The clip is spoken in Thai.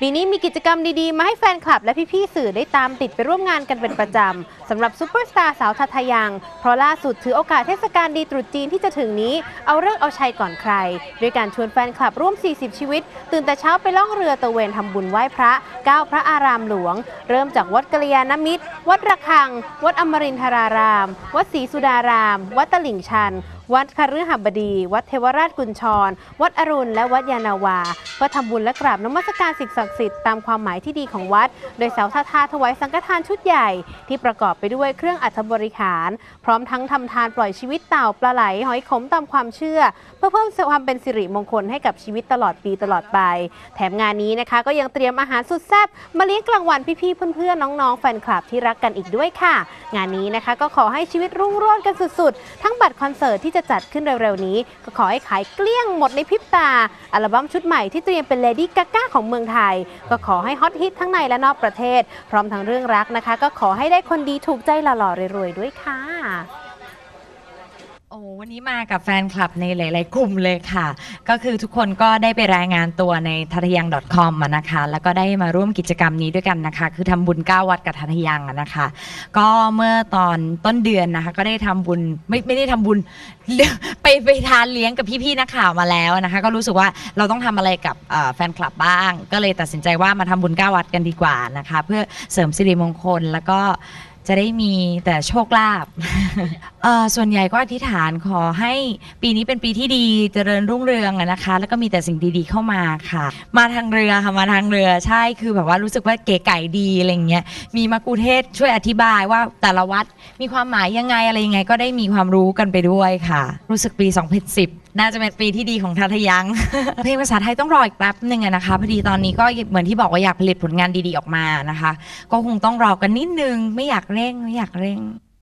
ปีนี้มีกิจกรรมดีๆ มาให้แฟนคลับและพี่ๆสื่อได้ตามติดไปร่วมงานกันเป็นประจำสำหรับซูเปอร์สตาร์สาวทัทยัง เพราะล่าสุดถือโอกาสเทศกาลดีตรุษจีนที่จะถึงนี้ เอาเลิกษ์เอาชัยก่อนใคร ด้วยการชวนแฟนคลับร่วม 40 ชีวิต ตื่นแต่เช้าไปล่องเรือตะเวนทำบุญไหว้พระเก้าพระอารามหลวง เริ่มจากวัดกัลยาณมิตร วัดระฆัง วัดอมรินทราราม วัดศรีสุดาราม วัดตลิ่งชันวัดคฤหบดี วัดเทวราชกุญชร วัดอรุณ และวัดยานาวา เพื่อทำบุญและกราบนมัสการสิ่งศักดิ์สิทธิ์ตามความหมายที่ดีของวัด โดยเสาทาทาถวายสังฆทานชุดใหญ่ ที่ประกอบไปด้วยเครื่องอัฐบริขาร พร้อมทั้งทำทานปล่อยชีวิตเต่าปลาไหลหอยขมตามความเชื่อ เพื่อเพิ่มความเป็นสิริมงคลให้กับชีวิตตลอดปีตลอดไป แถมงานนี้นะคะ ก็ยังเตรียมอาหารสุดแซ่บมาเลี้ยงกลางวันพี่ๆเพื่อนๆน้องๆแฟนคลับที่รักกันอีกด้วยค่ะ งานนี้นะคะก็ขอให้ชีวิตรุ่งโรจน์กันสุดๆ ทั้งบัตรคอนเสิร์ตที่จะจัดขึ้นเร็วๆนี้ ก็ขอให้ขายเกลี้ยงหมดในพริบตา อัลบั้มชุดใหม่ที่เตรียมเป็นเลดี้กาก้าของเมืองไทย ก็ขอให้ฮอตฮิตทั้งในและนอกประเทศ พร้อมทั้งเรื่องรักนะคะ ก็ขอให้ได้คนดีถูกใจหล่อๆรวยๆด้วยค่ะ โอ้วันนี้มากับแฟนคลับในหลาย ๆ กลุ่มเลยค่ะ ก็คือทุกคนก็ได้ไปรายงานตัวในทัทยัง .com อะนะคะ แล้วก็ได้มาร่วมกิจกรรมนี้ด้วยกันนะคะ คือทำบุญ 9 วัดกับทัทยังอะนะคะ ก็เมื่อตอนต้นเดือนนะคะ ก็ได้ทำบุญไม่ไม่ได้ทำบุญ ไปไปทานเลี้ยงกับพี่ ๆ นักข่าวมาแล้วนะคะ ก็รู้สึกว่าเราต้องทำอะไรกับเอ่อแฟนคลับบ้าง ก็เลยตัดสินใจว่ามาทำบุญ 9 วัดกันดีกว่านะคะ เพื่อเสริมสิริมงคลแล้วก็ จะได้มีแต่โชคลาภ เอ่อส่วนใหญ่ก็อธิษฐานขอให้ปีนี้เป็นปีที่ดีเจริญรุ่งเรืองอะนะคะ แล้วก็มีแต่สิ่งดีๆเข้ามาค่ะ มาทางเรือค่ะมาทางเรือใช่คือแบบว่ารู้สึกว่าเก๋ไก่ดีอะไรเงี้ยมีมากูเทศช่วยอธิบายว่าแต่ละวัดมีความหมายยังไงอะไรยังไง ก็ได้มีความรู้กันไปด้วยค่ะ รู้สึกปี 2010 น่าจะเป็นปีที่ดีของทัทยัง เพลงภาษาไทยต้องรออีกแป๊บหนึ่งอะนะคะพอดีตอนนี้ก็เหมือนที่บอกว่าอยากผลิตผลงานดีๆออกมานะคะ ก็คงต้องรอกันนิดนึงไม่อยากเร่งไม่อยากเร่ง